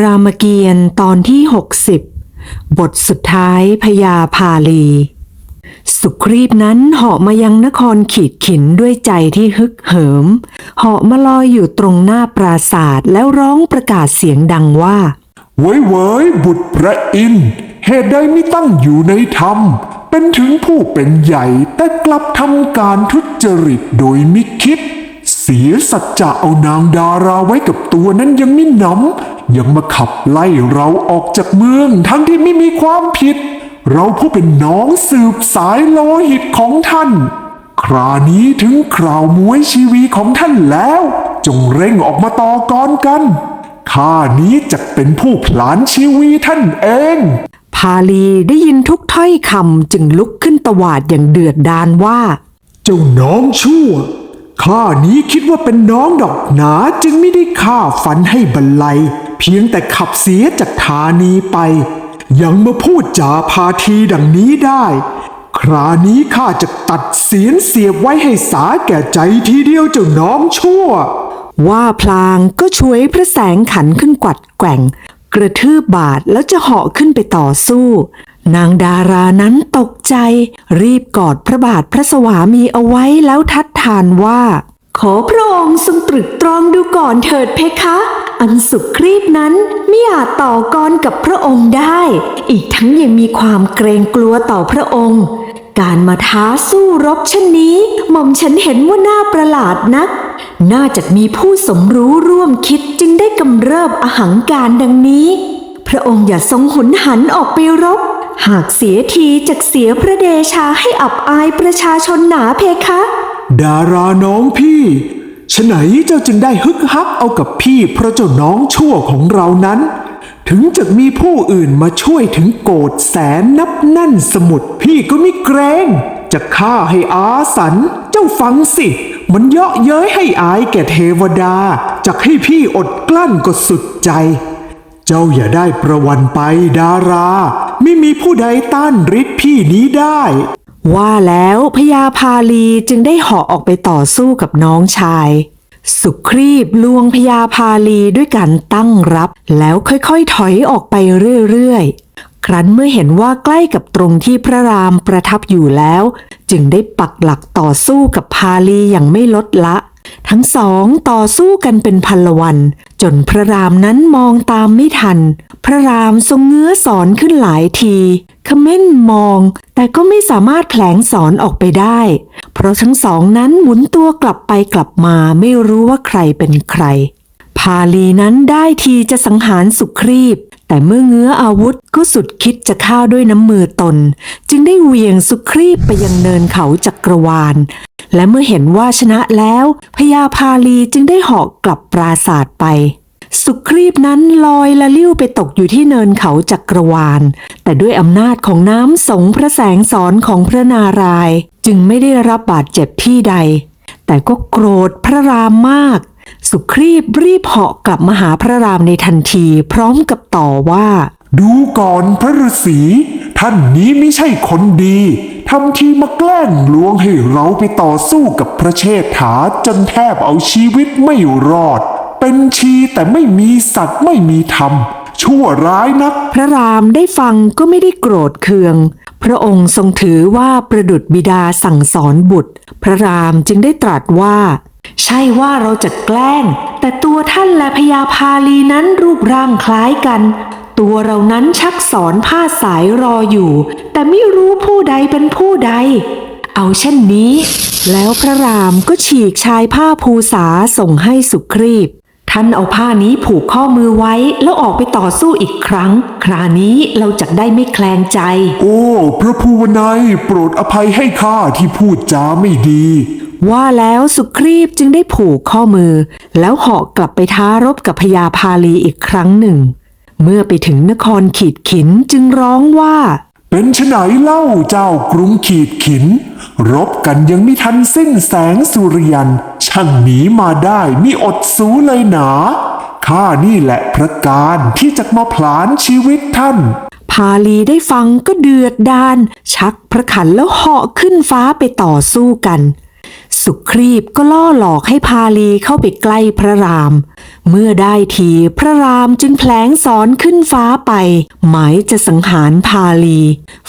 รามเกียรติ์ตอนที่ 60 บทสุดท้ายพญาพาลี สุครีบนั้นเหาะมายังนครขีดขินด้วยใจที่ฮึกเหิม เหาะมาลอยอยู่ตรงหน้าปราศาสตร์แล้วร้องประกาศเสียงดังว่าเว้ยเว้ยบุตรพระอินทร์เหตุใดไม่ตั้งอยู่ในธรรม เป็นถึงผู้เป็นใหญ่แต่กลับทำการทุจริตโดยมิคิด เสียสัจจะเอานางดาราไว้กับตัวนั้นยังไม่หนำยังมาขับไล่เราออกจากเมืองทั้งที่ไม่มีความผิด เราผู้เป็นน้องสืบสายโลหิตของท่าน ครานี้ถึงคราวมวยชีวีของท่านแล้ว จงเร่งออกมาต่อกรกันข้านี้จะเป็นผู้ผลานชีวีท่านเอง พาลีได้ยินทุกถ้อยคำจึงลุกขึ้นตวาดอย่างเดือดดานว่า เจ้าน้องชั่ว ข้านี้คิดว่าเป็นน้องดอกหนาจึงไม่ได้ฆ่าฟันให้บรรลัย เพียงแต่ขับเสียจากธานีไป ยังมาพูดจาพาทีดังนี้ได้ ครานี้ข้าจะตัดเสียนเสียบไว้ให้สาแก่ใจทีเดียวเจ้าน้องชั่ว ว่าพลางก็ช่วยพระแสงขันขึ้นกวัดแกว่ง กระทืบบาทแล้วจะเหาะขึ้นไปต่อสู้ นางดารานั้นตกใจ รีบกอดพระบาทพระสวามีเอาไว้แล้วทัดทานว่า ขอพระองค์ทรงตรึกตรองดูก่อนเถิดเพคะ อันสุครีบนั้นไม่อาจต่อกรกับพระองค์ได้ อีกทั้งยังมีความเกรงกลัวต่อพระองค์ การมาท้าสู้รบเช่นนี้หม่อมฉันเห็นว่าน่าประหลาดนัก น่าจะมีผู้สมรู้ร่วมคิดจึงได้กำเริบอหังการดังนี้ พระองค์อย่าทรงหุนหันออกไปรบ หากเสียทีจะเสียพระเดชาให้อับอายประชาชนหนาเพคะ ดาราน้องพี่ฉไหนเจ้าจึงได้ฮึกฮักเอากับพี่เพราะเจ้าน้องชั่วของเรานั้น ถึงจะมีผู้อื่นมาช่วยถึงโกดแสนนับแน่นสมุดพี่ก็ไม่เกรง จะฆ่าให้อาสัน เจ้าฟังสิ มันเยาะเย้ยให้อายแก่เทวดาจะให้พี่อดกลั้นก็สุดใจ เจ้าอย่าได้ประวันไปดารา ไม่มีผู้ใดต้านฤทธิ์พี่นี้ได้ ว่าแล้วพญาพาลีจึงได้เหาะออกไปต่อสู้กับน้องชาย สุครีบลวงพญาพาลีด้วยการตั้งรับ แล้วค่อยๆถอยออกไปเรื่อยๆ ครั้นเมื่อเห็นว่าใกล้กับตรงที่พระรามประทับอยู่แล้ว จึงได้ปักหลักต่อสู้กับพาลีอย่างไม่ลดละ ทั้งสองต่อสู้กันเป็นพันละวัน จนพระรามนั้นมองตามไม่ทัน พระรามทรงเงื้อสอนขึ้นหลายทีขม้นมอง แต่ก็ไม่สามารถแผลงสอนออกไปได้ เพราะทั้งสองนั้นหมุนตัวกลับไปกลับมาไม่รู้ว่าใครเป็นใคร พาลีนั้นได้ทีจะสังหารสุครีบ แต่เมื่อเงื้ออาวุธก็สุดคิดจะฆ่าด้วยน้ำมือตน จึงได้เวียงสุครีบไปยังเนินเขาจักรวาล และเมื่อเห็นว่าชนะแล้วพญาพาลีจึงได้หาะกลับปราศาสตร์ไป สุครีบนั้นลอยละลิ้วไปตกอยู่ที่เนินเขาจักรวาล แต่ด้วยอำนาจของน้ำสงพระแสงสอนของพระนารายณ์จึงไม่ได้รับบาดเจ็บที่ใด แต่ก็โกรธพระรามมาก สุครีบรีบเหาะกลับมาหาพระรามในทันทีพร้อมกับต่อว่า ดูก่อนพระฤาษีท่านนี้ไม่ใช่คนดีทำทีมาแกล้งลวงให้เราไปต่อสู้กับพระเชษฐาจนแทบเอาชีวิตไม่รอด เป็นชีแต่ไม่มีสัตว์ไม่มีธรรม ชั่วร้ายนัก พระรามได้ฟังก็ไม่ได้โกรธเคือง พระองค์ทรงถือว่าประดุจบิดาสั่งสอนบุตร พระรามจึงได้ตรัสว่า ใช่ว่าเราจะแกล้ง แต่ตัวท่านและพญาพาลีนั้นรูปร่างคล้ายกัน ตัวเรานั้นชักสอนผ้าสายรออยู่ แต่ไม่รู้ผู้ใดเป็นผู้ใด เอาเช่นนี้ แล้วพระรามก็ฉีกชายผ้าภูษาส่งให้สุครีบ ท่านเอาผ้านี้ผูกข้อมือไว้แล้วออกไปต่อสู้อีกครั้ง ครานี้เราจะได้ไม่แคลงใจ โอ้ พระภูวนายโปรดอภัยให้ข้าที่พูดจาไม่ดีว่าแล้วสุครีบจึงได้ผูกข้อมือ แล้วเหาะกลับไปท้ารบกับพญาพาลีอีกครั้งหนึ่ง เมื่อไปถึงนครขีดขินจึงร้องว่า เป็นไฉนเล่าเจ้ากรุงขีดขิน รบกันยังไม่ทันสิ้นแสงสุริยันช่างหนีมาได้มิอดสูเลยหนาข้านี่แหละพระการที่จะมาผลานชีวิตท่าน พาลีได้ฟังก็เดือดดาน ชักพระขันแล้วเหาะขึ้นฟ้าไปต่อสู้กัน สุครีบก็ล่อหลอกให้พาลีเข้าไปใกล้พระราม เมื่อได้ทีพระรามจึงแผลงสอนขึ้นฟ้าไป หมายจะสังหารพาลี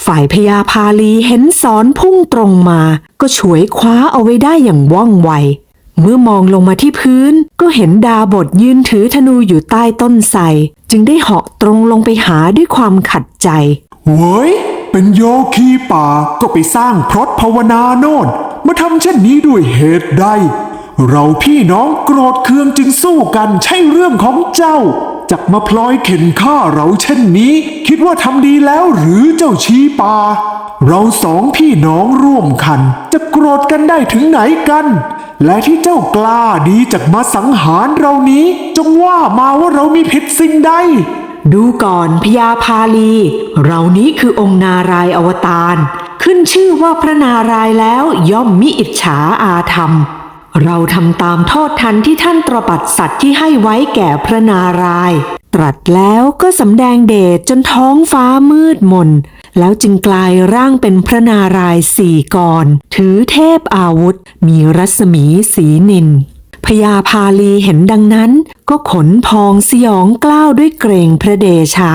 ฝ่ายพญาพาลีเห็นสอนพุ่งตรงมา ก็ฉวยคว้าเอาไว้ได้อย่างว่องไว เมื่อมองลงมาที่พื้นก็เห็นดาบทยืนถือธนูอยู่ใต้ต้นไทรจึงได้เหาะตรงลงไปหาด้วยความขัดใจ เว้ย เป็นโยคีป่าก็ไปสร้างพรตภาวนาโน่นมาทำเช่นนี้ด้วยเหตุใด เราพี่น้องโกรธเคืองจึงสู้กันใช่เรื่องของเจ้า จักมาพลอยเข็นฆ่าเราเช่นนี้ คิดว่าทำดีแล้วหรือเจ้าชี้ปาเราสองพี่น้องร่วมกัน จะโกรธกันได้ถึงไหนกัน และที่เจ้ากล้าดีจักมาสังหารเรานี้ จงว่ามาว่าเรามีผิดสิ่งใดดูก่อนพญาพาลี เรานี้คือองค์นารายอวตารขึ้นชื่อว่าพระนารายแล้วย่อมมิอิจฉาอาธรรม เราทำตามโทษทันที่ท่านตรบัดสัตว์ที่ให้ไว้แก่พระนารายณ์ตรัสแล้วก็สำแดงเดชจนท้องฟ้ามืดมน แล้วจึงกลายร่างเป็นพระนารายณ์สี่กร ถือเทพอาวุธ มีรัศมีสีนินพญาพาลีเห็นดังนั้น ก็ขนพองสยองกล้าวด้วยเกรงพระเดชา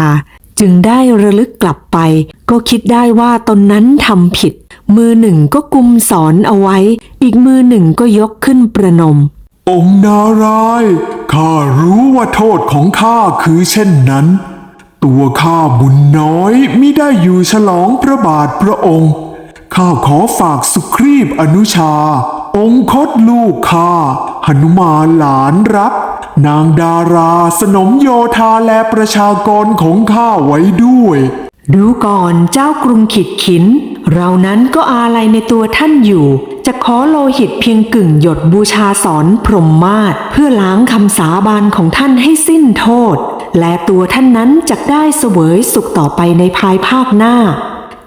จึงได้ระลึกกลับไป ก็คิดได้ว่าตนนั้นทำผิด มือหนึ่งก็กุมสอนเอาไว้ อีกมือหนึ่งก็ยกขึ้นประนม องค์นารายณ์ข้ารู้ว่าโทษของข้าคือเช่นนั้น ตัวข้าบุญน้อยมิได้อยู่ฉลองพระบาทพระองค์ข้าขอฝากสุครีบอนุชา องคตลูกข้าหนุมานหลานรัก นางดาราสนมโยธาและประชากรของข้าไว้ด้วย ดูก่อนเจ้ากรุงขิดขิน เรานั้นก็อาลัยในตัวท่านอยู่ จะขอโลหิตเพียงกึ่งหยดบูชาสอนพรหมมาศเพื่อล้างคำสาบานของท่านให้สิ้นโทษ และตัวท่านนั้นจะได้เสวยสุขต่อไปในภายภาคหน้า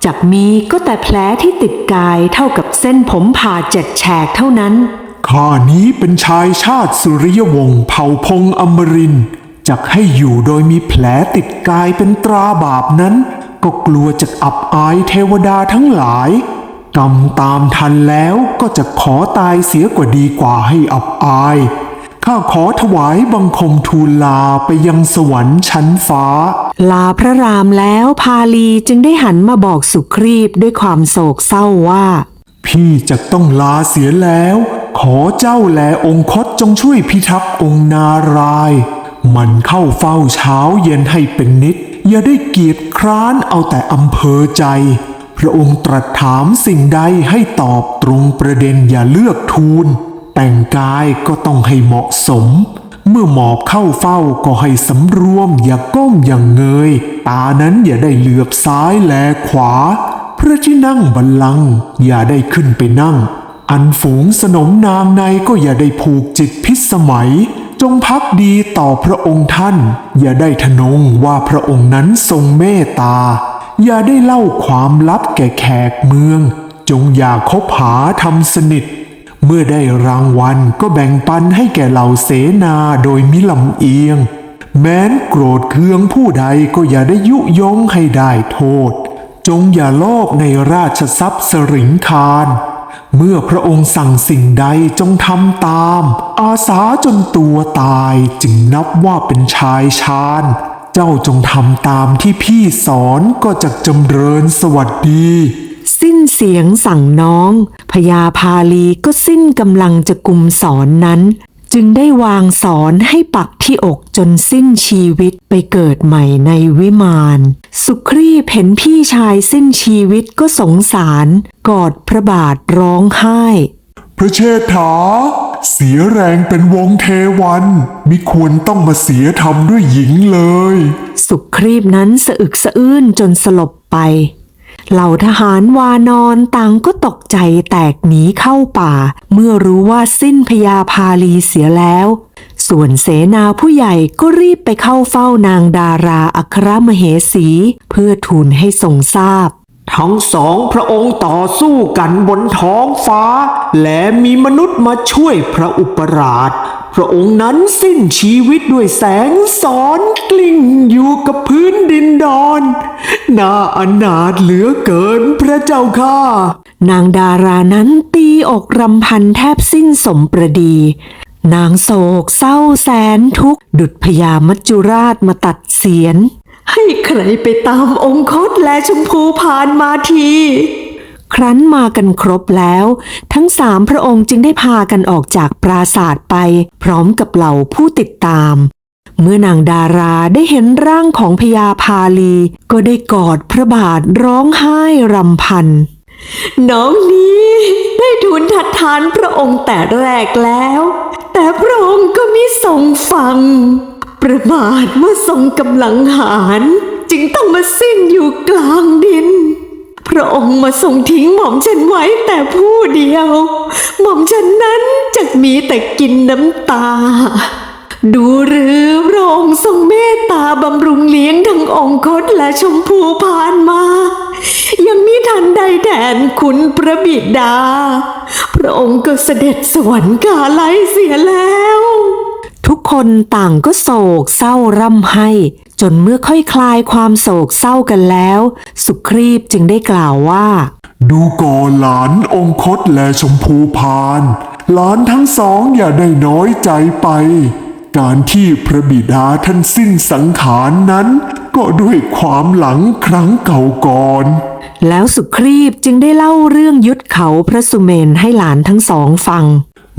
จักมีก็แต่แผลที่ติดกายเท่ากับเส้นผมผ่าเจ็ดแฉกเท่านั้นข้านี้เป็นชายชาติสุริยวงศ์เผ่าพงอมรินจักให้อยู่โดยมีแผลติดกายเป็นตราบาปนั้น ก็กลัวจะอับอายเทวดาทั้งหลายกรรมตามทันแล้วก็จะขอตายเสียกว่าดีกว่าให้อับอาย ข้าขอถวายบังคมทูลลาไปยังสวรรค์ชั้นฟ้า ลาพระรามแล้วพาลีจึงได้หันมาบอกสุครีบด้วยความโศกเศร้าว่า พี่จะต้องลาเสียแล้ว ขอเจ้าแลองคตจงช่วยพิทักษ์องค์นารายณ์มันเข้าเฝ้าเช้าเย็นให้เป็นนิด อย่าได้เกียจคร้านเอาแต่อำเภอใจ พระองค์ตรัสถามสิ่งใดให้ตอบตรงประเด็นอย่าเลือกทูล แต่งกายก็ต้องให้เหมาะสม เมื่อหมอบเข้าเฝ้าก็ให้สำรวมอย่าก้มอย่างเงย ตานั้นอย่าได้เหลือบซ้ายแลขวา พระที่นั่งบัลลังก์อย่าได้ขึ้นไปนั่ง อันฝูงสนมนางในก็อย่าได้ผูกจิตพิสมัย จงพักดีต่อพระองค์ท่าน อย่าได้ทนงว่าพระองค์นั้นทรงเมตตา อย่าได้เล่าความลับแก่แขกเมือง จงอย่าคบหาทำสนิท เมื่อได้รางวัลก็แบ่งปันให้แก่เหล่าเสนาโดยมิลำเอียง แม้นโกรธเคืองผู้ใดก็อย่าได้ยุยงให้ได้โทษ จงอย่าโลภในราชทรัพย์สริงคาร เมื่อพระองค์สั่งสิ่งใดจงทำตาม อาสาจนตัวตายจึงนับว่าเป็นชายชาญ เจ้าจงทำตามที่พี่สอนก็จะจำเริญสวัสดี สิ้นเสียงสั่งน้องพญาพาลีก็สิ้นกำลังจะกุมสอนนั้น จึงได้วางสอนให้ปักที่อกจนสิ้นชีวิตไปเกิดใหม่ในวิมานสุครีพเห็นพี่ชายสิ้นชีวิตก็สงสาร กอดพระบาทร้องไห้ พระเชษฐา เสียแรงเป็นวงเทวันมิควรต้องมาเสียทำด้วยหญิงเลย สุครีพนั้นสะอึกสะอื้นจนสลบไป เหล่าทหารวานอนต่างก็ตกใจแตกหนีเข้าป่า เมื่อรู้ว่าสิ้นพญาพาลีเสียแล้ว ส่วนเสนาผู้ใหญ่ก็รีบไปเข้าเฝ้านางดาราอัครมเหสี เพื่อทูลให้ทรงทราบ ทั้งสองพระองค์ต่อสู้กันบนท้องฟ้า และมีมนุษย์มาช่วยพระอุปราชพระองค์นั้นสิ้นชีวิตด้วยแสงสอนกลิ้งอยู่กับพื้นดินดอน น่าอนาถเหลือเกินพระเจ้าข้านางดารานั้นตีอกรำพันแทบสิ้นสมประดี นางโศกเศร้าแสนทุกข์ ดุจพญามัจจุราชมาตัดเสียน ให้ใครไปตามองคตและชมพูพานมาทีครั้นมากันครบแล้ว ทั้งสามพระองค์จึงได้พากันออกจากปราศาสตร์ไป พร้อมกับเหล่าผู้ติดตาม เมื่อนางดาราได้เห็นร่างของพญาพาลี ก็ได้กอดพระบาทร้องไห้รำพัน น้องนี้ได้ทูลทัดทานพระองค์แต่แรกแล้ว แต่พระองค์ก็มิทรงฟัง ประมาทเมื่อทรงกำลังหารจึงต้องมาสิ้นอยู่กลางดินพระองค์มาทรงทิ้งหม่อมฉันไว้แต่ผู้เดียว หม่อมฉันนั้นจะมีแต่กินน้ำตา ดูหรือพระองค์ทรงเมตตาบำรุงเลี้ยงทั้งองคตและชมพูพานมา ยังมิทันใดแทนคุณพระบิดา พระองค์ก็เสด็จสวรรคาไลเสียแล้ว ทุกคนต่างก็โศกเศร้าร่ำไห้ จนเมื่อค่อยคลายความโศกเศร้ากันแล้ว สุครีบจึงได้กล่าวว่า ดูก่อนหลานองคตและชมพูพาน หลานทั้งสองอย่าได้น้อยใจไป การที่พระบิดาท่านสิ้นสังขารนั้น ก็ด้วยความหลังครั้งเก่าก่อน แล้วสุครีบจึงได้เล่าเรื่องยุทธเขาพระสุเมนให้หลานทั้งสองฟัง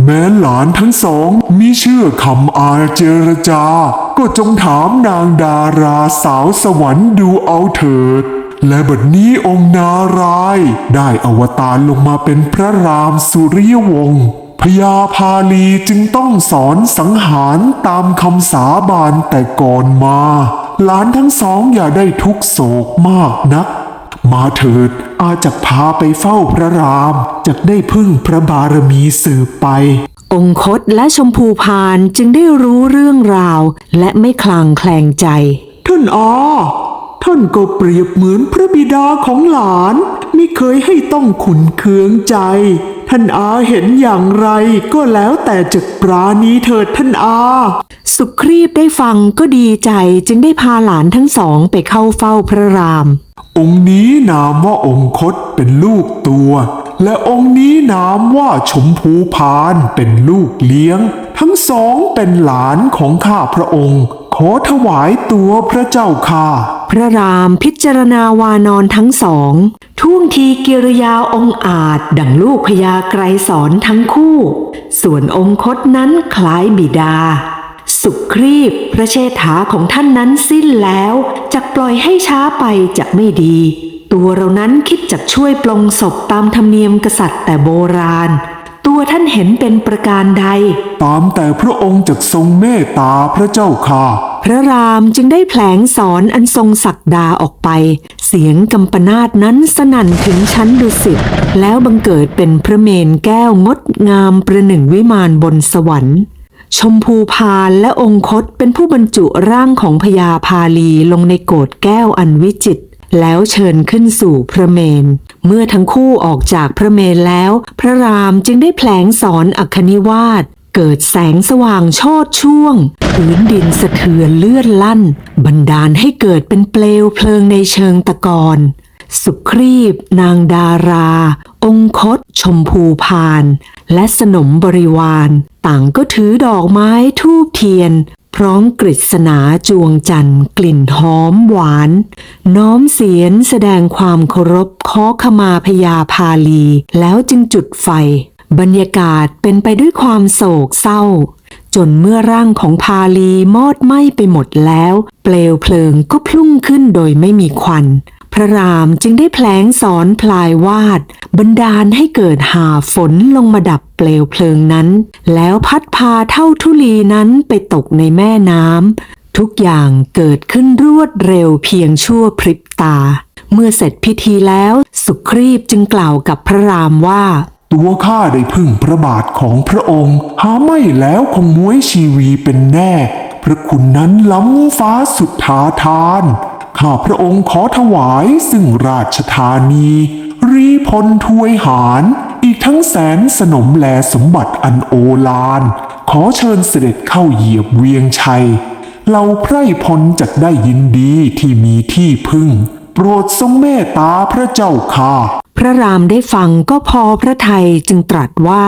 แม้หลานทั้งสองมิเชื่อคำอาเจรจา ก็จงถามนางดาราสาวสวรรค์ดูเอาเถิด และบัดนี้องค์นารายณ์ได้อวตารลงมาเป็นพระรามสุริยวงศ์ พญาพาลีจึงต้องสอนสังหารตามคำสาบานแต่ก่อนมา หลานทั้งสองอย่าได้ทุกโศกมากนัก มาเถิดอาจะพาไปเฝ้าพระรามจะได้พึ่งพระบารมีสืบไป องคตและชมพูพานจึงได้รู้เรื่องราว และไม่คลางแคลงใจ ท่านอาท่านก็เปรียบเหมือนพระบิดาของหลาน ไม่เคยให้ต้องขุนเคืองใจ ท่านอาเห็นอย่างไรก็แล้วแต่จะปราณีเถิดท่านอา สุครีบได้ฟังก็ดีใจจึงได้พาหลานทั้งสองไปเข้าเฝ้าพระราม องค์นี้นามว่าองคตเป็นลูกตัว และองค์นี้นามว่าชมพูพานเป็นลูกเลี้ยง ทั้งสองเป็นหลานของข้าพระองค์ ขอถวายตัวพระเจ้าค่ะ พระรามพิจารณาวานอนทั้งสอง ท่วงทีกิริยาองอาจดังลูกพญาไกรสอนทั้งคู่ ส่วนองคตนั้นคล้ายบิดา สุครีบพระเชษฐาของท่านนั้นสิ้นแล้วจะปล่อยให้ช้าไปจะไม่ดี ตัวเรานั้นคิดจะช่วยปลงศพตามธรรมเนียมกษัตริย์แต่โบราณ ตัวท่านเห็นเป็นประการใด ตามแต่พระองค์จะทรงเมตตาพระเจ้าค่ะ พระรามจึงได้แผลงสอนอันทรงศักดาออกไป เสียงกำปนาตนั้นสนั่นถึงชั้นดุสิตแล้วบังเกิดเป็นพระเมนแก้วงดงามประหนึ่งวิมานบนสวรรค์ ชมพูพานและองคตเป็นผู้บรรจุร่างของพญาพาลีลงในโกดแก้วอันวิจิตร แล้วเชิญขึ้นสู่พระเมน เมื่อทั้งคู่ออกจากพระเมนแล้ว พระรามจึงได้แผลงสอนอัคคณิวาสเกิดแสงสว่างโชดช่วงพื้นดินสะเทือนเลื่อนลั่น บันดาลให้เกิดเป็นเปลวเพลิงในเชิงตะกอน สุครีบ นางดารา องคต ชมพูพาน และสนมบริวาร ต่างก็ถือดอกไม้ทูบเทียน พร้อมกฤษณาจวงจันทร์กลิ่นหอมหวาน น้อมเสียนแสดงความเคารพขอขมาพญาพาลี แล้วจึงจุดไฟ บรรยากาศเป็นไปด้วยความโศกเศร้าจนเมื่อร่างของพาลีมอดไหม้ไปหมดแล้ว เปลวเพลิงก็พุ่งขึ้นโดยไม่มีควัน พระรามจึงได้แผลงสอนพลายวาด บันดาลให้เกิดหาฝนลงมาดับเปลวเพลิงนั้น แล้วพัดพาเท่าทุลีนั้นไปตกในแม่น้ำทุกอย่างเกิดขึ้นรวดเร็วเพียงชั่วพริบตา เมื่อเสร็จพิธีแล้วสุครีบจึงกล่าวกับพระรามว่า ตัวข้าได้พึ่งพระบาทของพระองค์ หาไม่แล้วคงม้วยชีวีเป็นแน่ พระคุณนั้นล้ำฟ้าสุดทาทาน ข้าพระองค์ขอถวายซึ่งราชธานี รีพลทวยหารอีกทั้งแสนสนมแลสมบัติอันโอฬารขอเชิญเสด็จเข้าเหยียบเวียงชัยเราไพร่พลจักได้ยินดีที่มีที่พึ่ง โปรดทรงเมตตาพระเจ้าค่ะ พระรามได้ฟังก็พอพระไทยจึงตรัสว่า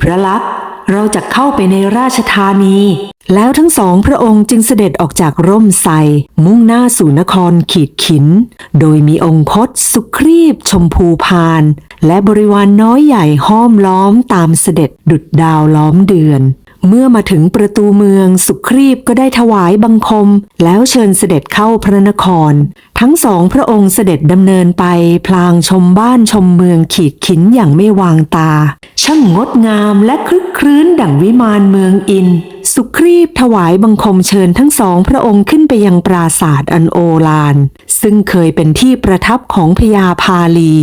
พระลักษ เราจะเข้าไปในราชธานี แล้วทั้งสองพระองค์จึงเสด็จออกจากร่มไทรมุ่งหน้าสู่นครขีดขิน โดยมีองค์พจน์สุครีบชมพูพาน และบริวารนน้อยใหญ่ห้อมล้อมตามเสด็จดุดดาวล้อมเดือน เมื่อมาถึงประตูเมืองสุครีบก็ได้ถวายบังคม แล้วเชิญเสด็จเข้าพระนคร ทั้งสองพระองค์เสด็จดำเนินไปพลางชมบ้านชมเมืองขีดขินอย่างไม่วางตา ช่างงดงามและคลึกครื้นดั่งวิมานเมืองอิน สุครีบถวายบังคมเชิญทั้งสองพระองค์ขึ้นไปยังปราศาสตร์อันโอฬารซึ่งเคยเป็นที่ประทับของพญาพาลี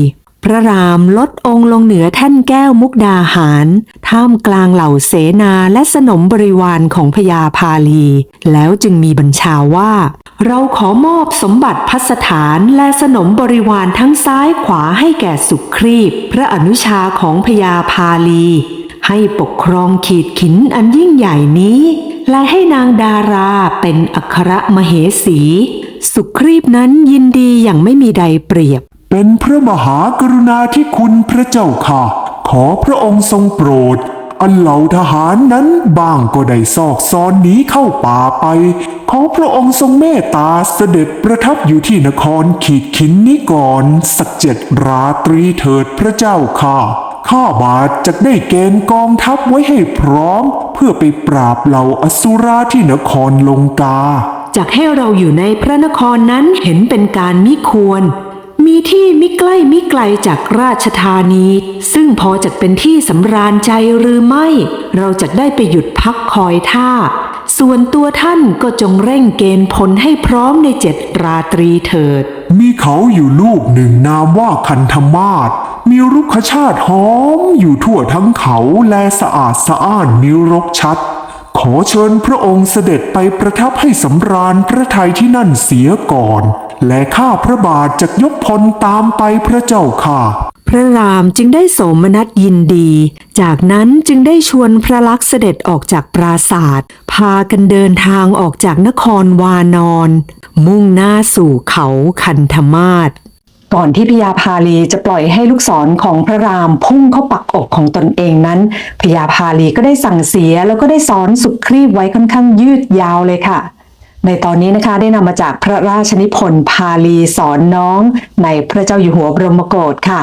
พระรามลดองค์ลงเหนือแท่นแก้วมุกดาหาร ท่ามกลางเหล่าเสนาและสนมบริวารของพญาพาลี แล้วจึงมีบัญชาว่า เราขอมอบสมบัติพัสถานและสนมบริวารทั้งซ้ายขวาให้แก่สุครีบ พระอนุชาของพญาพาลี ให้ปกครองขีดขินอันยิ่งใหญ่นี้ และให้นางดาราเป็นอัครมเหสี สุครีบนั้นยินดีอย่างไม่มีใดเปรียบ เป็นพระมหากรุณาธิคุณพระเจ้าค่ะ ขอพระองค์ทรงโปรด อันเหล่าทหารนั้นบางก็ได้ซอกซอนหนีเข้าป่าไป ขอพระองค์ทรงเมตตาเสด็จประทับอยู่ที่นครขีดขินนี้ก่อน สักเจ็ดราตรีเถิดพระเจ้าค่ะ ข้าบาทจะได้เกณฑ์กองทัพไว้ให้พร้อม เพื่อไปปราบเหล่าอสุราที่นครลงกาจากให้เราอยู่ในพระนครนั้นเห็นเป็นการมิควร มีที่มิใกล้มิไกลจากราชธานี ซึ่งพอจะเป็นที่สำราญใจหรือไม่ เราจะได้ไปหยุดพักคอยท่า ส่วนตัวท่านก็จงเร่งเกณฑ์พลให้พร้อมในเจ็ดราตรีเถิด มีเขาอยู่ลูกหนึ่งนามว่าคันธมาศมีรุกขชาติหอมอยู่ทั่วทั้งเขาและสะอาดสะอ้านมีรกชัด ขอเชิญพระองค์เสด็จไปประทับให้สำราญพระทัยที่นั่นเสียก่อน และข้าพระบาทจะยกพลตามไปพระเจ้าค่ะ พระรามจึงได้โสมนัสยินดี จากนั้นจึงได้ชวนพระลักษณ์เสด็จออกจากปราศาสตร์พากันเดินทางออกจากนครวานอนมุ่งหน้าสู่เขาคันธมาศก่อนที่พญาพาลีจะปล่อยให้ลูกศรของพระรามพุ่งเข้าปักอกของตนเองนั้นพญาพาลีก็ได้สั่งเสียแล้วก็ได้สอนสุครีบไว้ค่อนข้างยืดยาวเลยค่ะ ในตอนนี้นะคะได้นำมาจากพระราชนิพนธ์พาลีสอนน้องในพระเจ้าอยู่หัวบรมโกศค่ะ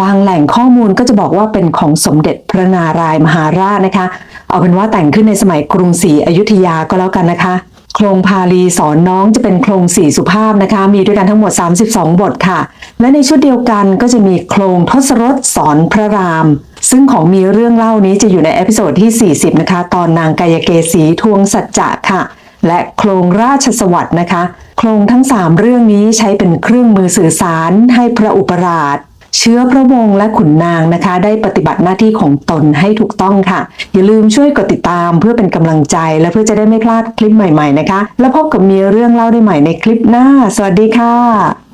บางแหล่งข้อมูลก็จะบอกว่าเป็นของสมเด็จพระนารายมหาราชนะคะ เอาเป็นว่าแต่งขึ้นในสมัยกรุงศรีอยุธยาก็แล้วกันนะคะ โครงพาลีสอนน้องจะเป็นโครงสี่สุภาพนะคะ มีด้วยกันทั้งหมด 32 บทค่ะ และในชุดเดียวกันก็จะมีโครงทศรถสอนพระรามซึ่งของมีเรื่องเล่านี้จะอยู่ในเอพิโซดที่ 40 นะคะ ตอนนางกายเกษีทวงสัจจะค่ะ และโครงราชสวัสดิ์นะคะ โครงทั้ง 3 เรื่องนี้ใช้เป็นเครื่องมือสื่อสารให้พระอุปราชเชื้อพระวงศ์และขุนนางนะคะ ได้ปฏิบัติหน้าที่ของตนให้ถูกต้องค่ะ อย่าลืมช่วยกดติดตามเพื่อเป็นกำลังใจและเพื่อจะได้ไม่พลาดคลิปใหม่ๆนะคะ แล้วพบกับมีเรื่องเล่าได้ใหม่ในคลิปหน้า สวัสดีค่ะ